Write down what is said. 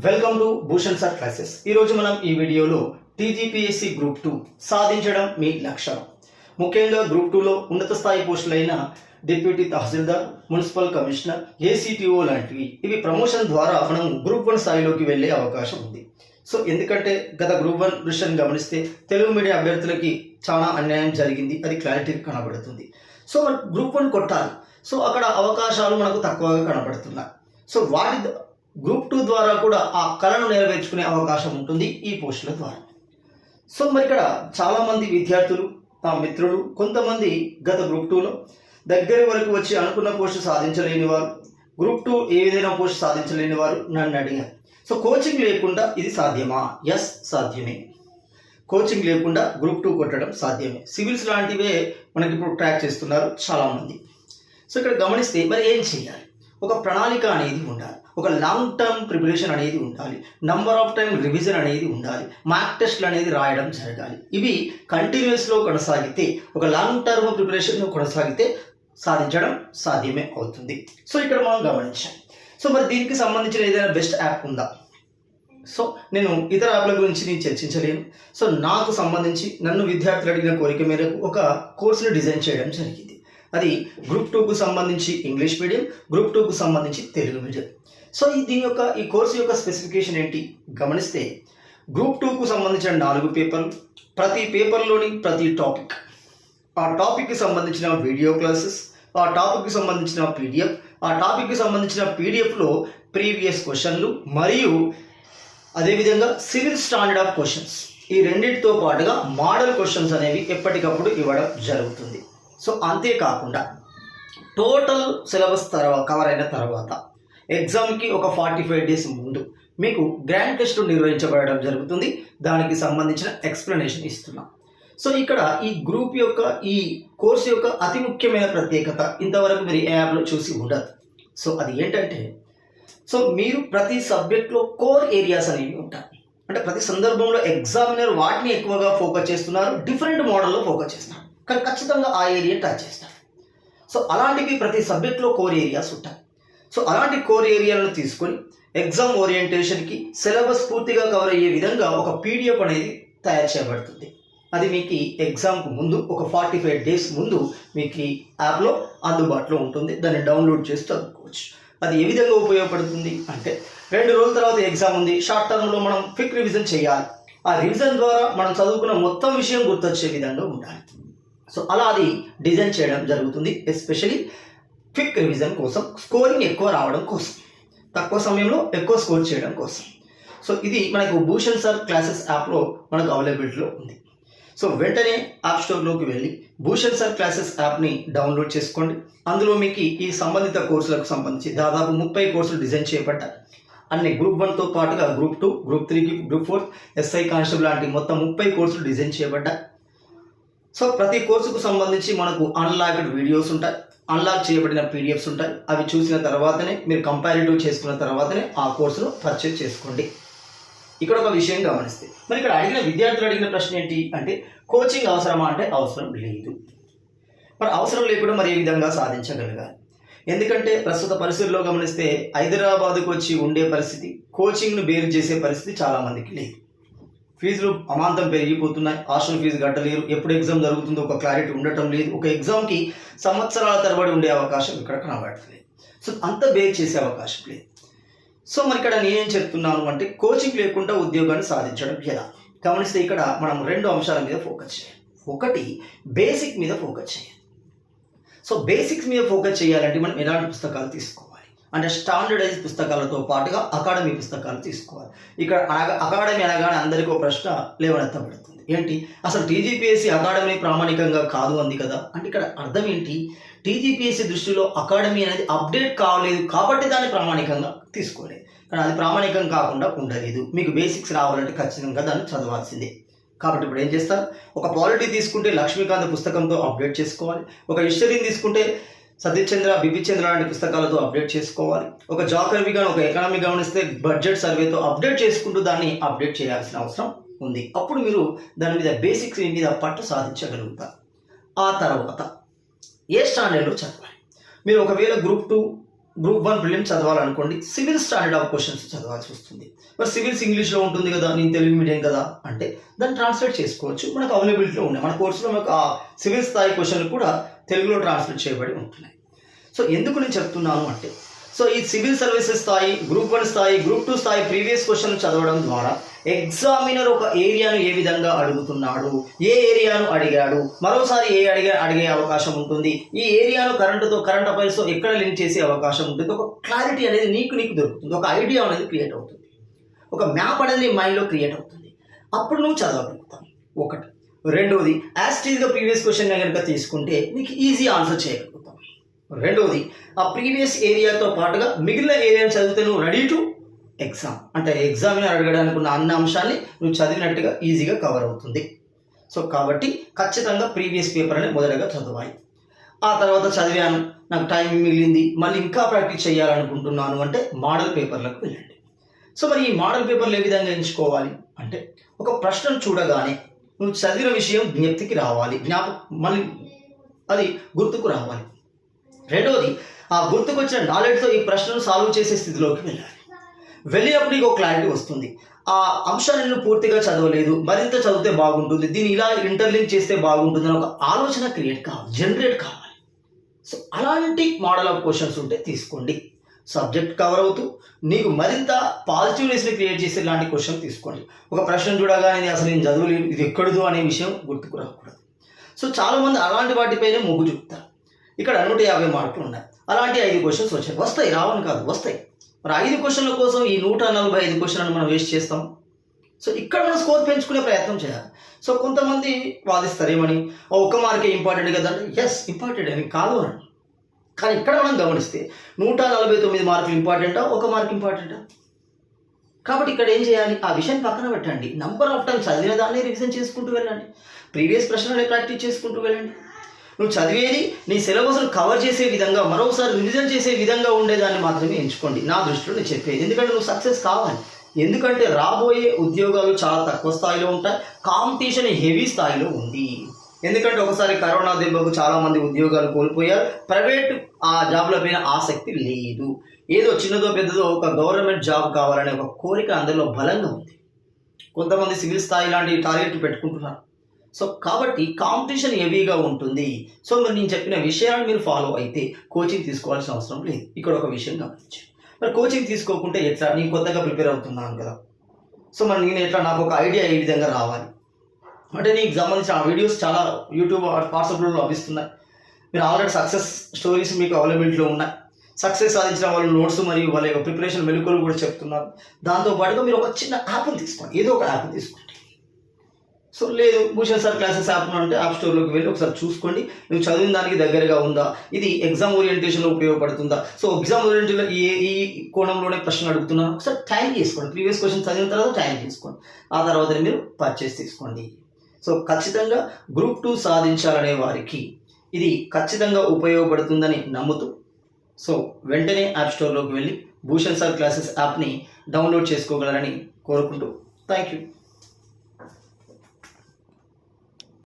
Welcome to Bhushan sir classes ఈరోజు మనం ఈ వీడియోలో టీజీపీఎస్సీ గ్రూప్ టూ సాధించడం మీ లక్ష్యం. ముఖ్యంగా గ్రూప్ టూలో ఉన్నత స్థాయి పోస్టులైన deputy tahsildar municipal commissioner ACTO లాంటివి ఇవి ప్రమోషన్ ద్వారా మనం గ్రూప్ వన్ స్థాయిలోకి వెళ్ళే అవకాశం ఉంది. సో ఎందుకంటే గత గ్రూప్ వన్ విషయాన్ని గమనిస్తే తెలుగు మీడియా అభ్యర్థులకి చాలా అన్యాయం జరిగింది అది క్లారిటీ కనబడుతుంది. సో మనం గ్రూప్ వన్ కొట్టాలి. సో అక్కడ అవకాశాలు మనకు తక్కువగా కనబడుతున్నాయి. సో వాటి గ్రూప్ టూ ద్వారా కూడా ఆ కళను నెరవేర్చుకునే అవకాశం ఉంటుంది ఈ పోస్టుల ద్వారా. సో మరి ఇక్కడ చాలామంది విద్యార్థులు తమ మిత్రులు కొంతమంది గత గ్రూప్ టూలో దగ్గరి వరకు వచ్చి అనుకున్న పోస్టు సాధించలేని వారు గ్రూప్ టూ ఏ విధంగా పోస్ట్ సాధించలేని వారు నన్ను అడిగారు. సో కోచింగ్ లేకుండా ఇది సాధ్యమా? ఎస్ సాధ్యమే. కోచింగ్ లేకుండా గ్రూప్ టూ కొట్టడం సాధ్యమే. సివిల్స్ లాంటివే మనకి ఇప్పుడు ట్రాక్ చేస్తున్నారు చాలామంది. సో ఇక్కడ గమనిస్తే మరి ఏం చేయాలి? ఒక ప్రణాళిక అనేది ఉండాలి. ఒక లాంగ్ టర్మ్ ప్రిపరేషన్ అనేది ఉండాలి. నంబర్ ఆఫ్ టైం రివిజన్ అనేది ఉండాలి. మార్క్ టెస్ట్లు అనేది రాయడం జరగాలి. ఇవి కంటిన్యూస్లో కొనసాగితే ఒక లాంగ్ టర్మ్ ప్రిపరేషన్లో కొనసాగితే సాధించడం సాధ్యమే అవుతుంది. సో ఇక్కడ మనం గమనించాం సో మరి దీనికి సంబంధించిన ఏదైనా బెస్ట్ యాప్ ఉందా? సో నేను ఇతర యాప్ల గురించి నేను చర్చించలేను. సో నాకు సంబంధించి నన్ను విద్యార్థులు అడిగిన కోరిక మేరకు ఒక కోర్సును డిజైన్ చేయడం జరిగింది. అది గ్రూప్ టూకు సంబంధించి ఇంగ్లీష్ మీడియం గ్రూప్ టూకు సంబంధించి తెలుగు మీడియం. సో ఈ దీని యొక్క ఈ కోర్సు యొక్క స్పెసిఫికేషన్ ఏంటి? గమనిస్తే గ్రూప్ టూకు సంబంధించిన నాలుగు పేపర్లు ప్రతి పేపర్లోని ప్రతి టాపిక్ ఆ టాపిక్కి సంబంధించిన వీడియో క్లాసెస్ ఆ టాపిక్కి సంబంధించిన పీడిఎఫ్ ఆ టాపిక్కి సంబంధించిన పీడిఎఫ్లో ప్రీవియస్ క్వశ్చన్లు మరియు అదేవిధంగా సివిల్ స్టాండర్డ్ ఆఫ్ క్వశ్చన్స్. ఈ రెండింటితో పాటుగా మోడల్ క్వశ్చన్స్ అనేవి ఎప్పటికప్పుడు ఇవ్వడం జరుగుతుంది. సో అంతేకాకుండా టోటల్ సిలబస్ తర్వాత కవర్ అయిన తర్వాత ఎగ్జామ్కి ఒక ఫార్టీ ఫైవ్ డేస్ ముందు మీకు గ్రాండ్ టెస్ట్ నిర్వహించబడడం జరుగుతుంది. దానికి సంబంధించిన ఎక్స్ప్లెనేషన్ ఇస్తున్నాం. సో ఇక్కడ ఈ గ్రూప్ యొక్క ఈ కోర్సు యొక్క అతి ముఖ్యమైన ప్రత్యేకత ఇంతవరకు మీరు ఏ యాప్లో చూసి ఉండదు. సో అది ఏంటంటే సో మీరు ప్రతి సబ్జెక్ట్లో కోర్ ఏరియాస్ అనేవి ఉంటాయి. అంటే ప్రతి సందర్భంలో ఎగ్జామినర్ వాటిని ఎక్కువగా ఫోకస్ చేస్తున్నారు డిఫరెంట్ మోడల్లో ఫోకస్ చేస్తున్నారు. కానీ ఖచ్చితంగా ఆ ఏరియా టచ్ చేస్తారు. సో అలాంటివి ప్రతి సబ్జెక్ట్లో కోర్ ఏరియాస్ ఉంటాయి. సో అలాంటి కోర్ ఏరియాలను తీసుకొని ఎగ్జామ్ ఓరియంటేషన్కి సిలబస్ పూర్తిగా కవర్ అయ్యే విధంగా ఒక పీడిఎఫ్ అనేది తయారు చేయబడుతుంది. అది మీకు ఎగ్జామ్కు ముందు ఒక ఫార్టీ ఫైవ్ డేస్ ముందు మీకు యాప్లో అందుబాటులో ఉంటుంది. దాన్ని డౌన్లోడ్ చేసి చదువుకోవచ్చు. అది ఏ విధంగా ఉపయోగపడుతుంది అంటే రెండు రోజుల తర్వాత ఎగ్జామ్ ఉంది. షార్ట్ టర్మ్లో మనం క్విక్ రివిజన్ చేయాలి. ఆ రివిజన్ ద్వారా మనం చదువుకున్న మొత్తం విషయం గుర్తొచ్చే విధంగా ఉండాలి. సో అలా అది డిజైన్ చేయడం జరుగుతుంది. ఎస్పెషలీ క్విక్ రివిజన్ కోసం స్కోరింగ్ ఎక్కువ రావడం కోసం తక్కువ సమయంలో ఎక్కువ స్కోర్ చేయడం కోసం. సో ఇది మనకు భూషణ్ సార్ క్లాసెస్ యాప్లో మనకు అవైలబిలిటీలో ఉంది. సో వెంటనే యాప్ స్టోర్లోకి వెళ్ళి భూషణ్ సార్ క్లాసెస్ యాప్ని డౌన్లోడ్ చేసుకోండి. అందులో మీకు ఈ సంబంధిత కోర్సులకు సంబంధించి దాదాపు ముప్పై కోర్సులు డిజైన్ చేయబడ్డాయి. అన్ని గ్రూప్ వన్తో పాటుగా గ్రూప్ టూ గ్రూప్ త్రీకి గ్రూప్ ఫోర్ ఎస్ఐ కానిస్టేబుల్ లాంటి మొత్తం ముప్పై కోర్సులు డిజైన్ చేయబడ్డాయి. సో ప్రతి కోర్సుకు సంబంధించి మనకు అన్లాక్డ్ వీడియోస్ ఉంటాయి. అన్లాక్ చేయబడిన పీడిఎఫ్స్ ఉంటాయి. అవి చూసిన తర్వాతనే మీరు కంపారిటివ్ చేసుకున్న తర్వాతనే ఆ కోర్సును పర్చేజ్ చేసుకోండి. ఇక్కడ ఒక విషయం గమనిస్తే మరి ఇక్కడ అడిగిన విద్యార్థులు అడిగిన ప్రశ్న ఏంటి అంటే కోచింగ్ అవసరమా అంటే అవసరం లేదు. మరి అవసరం లేకుండా మరి ఏ విధంగా సాధించగలగాలి? ఎందుకంటే ప్రస్తుత పరిస్థితుల్లో గమనిస్తే హైదరాబాద్కు వచ్చి ఉండే పరిస్థితి కోచింగ్ను బేరు చేసే పరిస్థితి చాలామందికి లేదు. ఫీజులు అమాంతం పెరిగిపోతున్నాయి. హాస్టల్ ఫీజు కట్టలేరు. ఎప్పుడు ఎగ్జామ్ జరుగుతుందో ఒక క్లారిటీ ఉండటం లేదు. ఒక ఎగ్జామ్కి సంవత్సరాల తరబడి ఉండే అవకాశం ఇక్కడ కనబడట్లేదు. సో అంత బేర్ చేసే అవకాశం లేదు. సో మరి ఇక్కడ నేనేం చెప్తున్నాను అంటే కోచింగ్ లేకుండా ఉద్యోగాన్ని సాధించడం ఎలా? గమనిస్తే ఇక్కడ మనం రెండు అంశాల మీద ఫోకస్ చేయాలి. ఒకటి బేసిక్ మీద ఫోకస్ చేయాలి. సో బేసిక్స్ మీద ఫోకస్ చేయాలంటే మనం ఎలాంటి పుస్తకాలు తీసుకోవాలి? అంటే స్టాండర్డైజ్ పుస్తకాలతో పాటుగా అకాడమీ పుస్తకాలు తీసుకోవాలి. ఇక్కడ అనగా అకాడమీ అనగానే అందరికీ ఒక ప్రశ్న లేవనెత్తబడుతుంది. ఏంటి? అసలు టీజీపీఎస్సీ అకాడమీ ప్రామాణికంగా కాదు అంది కదా. అంటే ఇక్కడ అర్థం ఏంటి? టీజీపీఎస్సీ దృష్టిలో అకాడమీ అనేది అప్డేట్ కావలేదు కాబట్టి దాన్ని ప్రామాణికంగా తీసుకోలేదు. కానీ అది ప్రామాణికం కాకుండా ఉండలేదు. మీకు బేసిక్స్ రావాలంటే ఖచ్చితంగా దాన్ని చదవాల్సిందే. కాబట్టి ఇప్పుడు ఏం చేస్తారు? ఒక పాలిటీ తీసుకుంటే లక్ష్మీకాంత్ పుస్తకంతో అప్డేట్ చేసుకోవాలి. ఒక హిస్టరీని తీసుకుంటే సతీశ్చంద్ర బిపిచంద్ర లాంటి పుస్తకాలతో అప్డేట్ చేసుకోవాలి. ఒక జాగ్రఫీగా కానీ ఒక ఎకనామీ గమనిస్తే బడ్జెట్ సర్వేతో అప్డేట్ చేసుకుంటూ దాన్ని అప్డేట్ చేయాల్సిన అవసరం ఉంది. అప్పుడు మీరు దాని మీద బేసిక్స్ మీద పట్టు సాధించగలుగుతారు. ఆ తర్వాత ఏ స్టాండర్డ్లో చదవాలి? మీరు ఒకవేళ group two group one prelim చదవాలనుకోండి civil standard of questions చదవాల్సి వస్తుంది. మరి సివిల్స్ ఇంగ్లీష్లో ఉంటుంది కదా నేను తెలుగు మీడియం కదా అంటే దాన్ని ట్రాన్స్లేట్ చేసుకోవచ్చు. మనకు అవైలబిలిటీలో ఉన్నాయి. మన కోర్సులో మనకు ఆ సివిల్ స్థాయి క్వశ్చన్లు కూడా తెలుగులో ట్రాన్స్లేట్ చేయబడి ఉంటున్నాయి. సో ఎందుకు నేను చెప్తున్నాను అంటే సో ఈ సివిల్ సర్వీసెస్ స్థాయి గ్రూప్ వన్ స్థాయి గ్రూప్ టూ స్థాయి ప్రీవియస్ క్వశ్చన్ చదవడం ద్వారా ఎగ్జామినర్ ఒక ఏరియాను ఏ విధంగా అడుగుతున్నాడు? ఏ ఏరియాను అడిగాడు? మరోసారి ఏ అడిగే అడిగే అవకాశం ఉంటుంది? ఈ ఏరియాను కరెంటుతో కరెంట్ అఫైర్స్తో ఎక్కడ లింక్ చేసే అవకాశం ఉంటుంది? ఒక క్లారిటీ అనేది నీకు నీకు దొరుకుతుంది. ఒక ఐడియా అనేది క్రియేట్ అవుతుంది. ఒక మ్యాప్ అనేది నీ మైండ్లో క్రియేట్ అవుతుంది. అప్పుడు నువ్వు చదవగలుగుతావు. ఒకటి. రెండవది యాస్టీజ్గా ప్రీవియస్ క్వశ్చన్ కనుక తీసుకుంటే నీకు ఈజీ ఆన్సర్ చేయగలుగుతాం రెండవది ఆ ప్రీవియస్ ఏరియాతో పాటుగా మిగిలిన ఏరియాని చదివితే నువ్వు రెడీ టు ఎగ్జామ్ అంటే ఎగ్జామినర్ అడగడానికి ఉన్న అన్ని అంశాన్ని నువ్వు చదివినట్టుగా ఈజీగా కవర్ అవుతుంది. సో కాబట్టి ఖచ్చితంగా ప్రీవియస్ పేపర్ని మొదటగా చదవాలి. ఆ తర్వాత చదివాను నాకు టైం మిగిలింది మళ్ళీ ఇంకా ప్రాక్టీస్ చేయాలనుకుంటున్నాను అంటే మోడల్ పేపర్లకు వెళ్ళండి. సో మరి ఈ మోడల్ పేపర్లు ఏ విధంగా ఎంచుకోవాలి? అంటే ఒక ప్రశ్నను చూడగానే నువ్వు చదివిన విషయం జ్ఞప్తికి రావాలి జ్ఞాప మళ్ళీ అది గుర్తుకు రావాలి. రెండవది ఆ గుర్తుకొచ్చిన నాలెడ్జ్తో ఈ ప్రశ్నను సాల్వ్ చేసే స్థితిలోకి వెళ్ళాలి. వెళ్ళినప్పుడు నీకు క్లారిటీ వస్తుంది. ఆ అంశాన్ని నేను పూర్తిగా చదవలేదు మరింత చదివితే బాగుంటుంది దీన్ని ఇలా ఇంటర్లింక్ చేస్తే బాగుంటుంది అని ఒక ఆలోచన క్రియేట్ కావాలి జనరేట్ కావాలి. సో అలాంటి మోడల్ ఆఫ్ క్వశ్చన్స్ ఉంటే తీసుకోండి. సబ్జెక్ట్ కవర్ అవుతూ నీకు మరింత పాజిటివ్నెస్ని క్రియేట్ చేసే లాంటి క్వశ్చన్ తీసుకోండి. ఒక ప్రశ్న చూడగానే అసలు నేను చదవలేదు ఇది ఎక్కడదు అనే విషయం గుర్తుకు రాకూడదు. సో చాలామంది అలాంటి వాటిపైనే మొగ్గు చూపుతారు. ఇక్కడ నూట యాభై మార్కులు ఉన్నాయి. అలాంటి ఐదు క్వశ్చన్స్ వచ్చాయి. వస్తాయి రావని కాదు వస్తాయి. మరి ఐదు క్వశ్చన్ల కోసం ఈ నూట నలభై ఐదు క్వశ్చన్లను మనం వేస్ట్ చేస్తాం? సో ఇక్కడ మనం స్కోర్ పెంచుకునే ప్రయత్నం చేయాలి. సో కొంతమంది వాదిస్తారు ఏమని? ఒక్క మార్కే ఇంపార్టెంట్ కదా? అంటే ఎస్ ఇంపార్టెంట్ అని కాదు అని. కానీ ఇక్కడ మనం గమనిస్తే నూట నలభై తొమ్మిది మార్కులు ఇంపార్టెంటా ఒక మార్క్ ఇంపార్టెంటా కాబట్టి ఇక్కడ ఏం చేయాలి? ఆ విషయం పక్కన పెట్టండి. నంబర్ ఆఫ్ టైమ్ చదివిన దాన్ని రివిజన్ చేసుకుంటూ వెళ్ళండి. ప్రీవియస్ ప్రశ్నలే ప్రాక్టీస్ చేసుకుంటూ వెళ్ళండి. నువ్వు చదివేది నీ సిలబస్ను కవర్ చేసే విధంగా మరోసారి రివిజన్ చేసే విధంగా ఉండేదాన్ని మాత్రమే ఎంచుకోండి. నా దృష్టిలో నేను చెప్పేది ఎందుకంటే నువ్వు సక్సెస్ కావాలి. ఎందుకంటే రాబోయే ఉద్యోగాలు చాలా తక్కువ స్థాయిలో ఉంటాయి. కాంపిటీషన్ హెవీ స్థాయిలో ఉంది. ఎందుకంటే ఒకసారి కరోనా దెబ్బకు చాలా మంది ఉద్యోగాలు కోల్పోయారు. ప్రైవేట్ ఆ జాబ్ల పైన ఆసక్తి లేదు. ఏదో చిన్నదో పెద్దదో ఒక గవర్నమెంట్ జాబ్ కావాలనే ఒక కోరిక అందరిలో బలంగా ఉంది. కొంతమంది సివిల్ స్థాయి లాంటి టార్గెట్ పెట్టుకుంటున్నారు. సో కాబట్టి కాంపిటీషన్ హెవీగా ఉంటుంది. సో మరి నేను చెప్పిన విషయాన్ని మీరు ఫాలో అయితే కోచింగ్ తీసుకోవాల్సిన అవసరం లేదు. ఇక్కడ ఒక విషయం గమనించు మరి కోచింగ్ తీసుకోకుంటే ఎట్లా? నేను కొత్తగా ప్రిపేర్ అవుతున్నాను కదా. సో మరి నేను ఎట్లా? నాకు ఒక ఐడియా ఏ విధంగా రావాలి. అంటే నీకు సంబంధించిన వీడియోస్ చాలా యూట్యూబ్ వాట్సాప్లో లభిస్తున్నాయి. మీరు ఆల్రెడీ సక్సెస్ స్టోరీస్ మీకు అవైలబిలిటీలో ఉన్నాయి. సక్సెస్ సాధించిన వాళ్ళు నోట్స్ మరియు వాళ్ళ యొక్క ప్రిపరేషన్ మెలకువలు కూడా చెప్తున్నారు. దాంతో పాటుగా మీరు ఒక చిన్న యాప్ని తీసుకోండి. ఏదో ఒక యాప్ తీసుకోండి. సో లేదు భూషణ్ సార్ క్లాసెస్ యాప్ అంటే యాప్ స్టోర్లోకి వెళ్ళి ఒకసారి చూసుకోండి. నువ్వు చదివిన దానికి దగ్గరగా ఉందా? ఇది ఎగ్జామ్ ఓరియంటేషన్లో ఉపయోగపడుతుందా? సో ఎగ్జామ్ ఓరియంటేషన్లో ఏ ఈ కోణంలోనే ప్రశ్న అడుగుతున్నాను ఒకసారి టైం చేసుకోండి ప్రీవియస్ క్వశ్చన్ చదివిన తర్వాత టైం తీసుకోండి. ఆ తర్వాత మీరు పర్చేస్ తీసుకోండి. సో ఖచ్చితంగా గ్రూప్ టూ సాధించాలనే వారికి ఇది ఖచ్చితంగా ఉపయోగపడుతుందని నమ్ముతూ సో వెంటనే యాప్ స్టోర్లోకి వెళ్ళి భూషణ్ సార్ క్లాసెస్ యాప్ని డౌన్లోడ్ చేసుకోగలరని కోరుకుంటూ. Thank you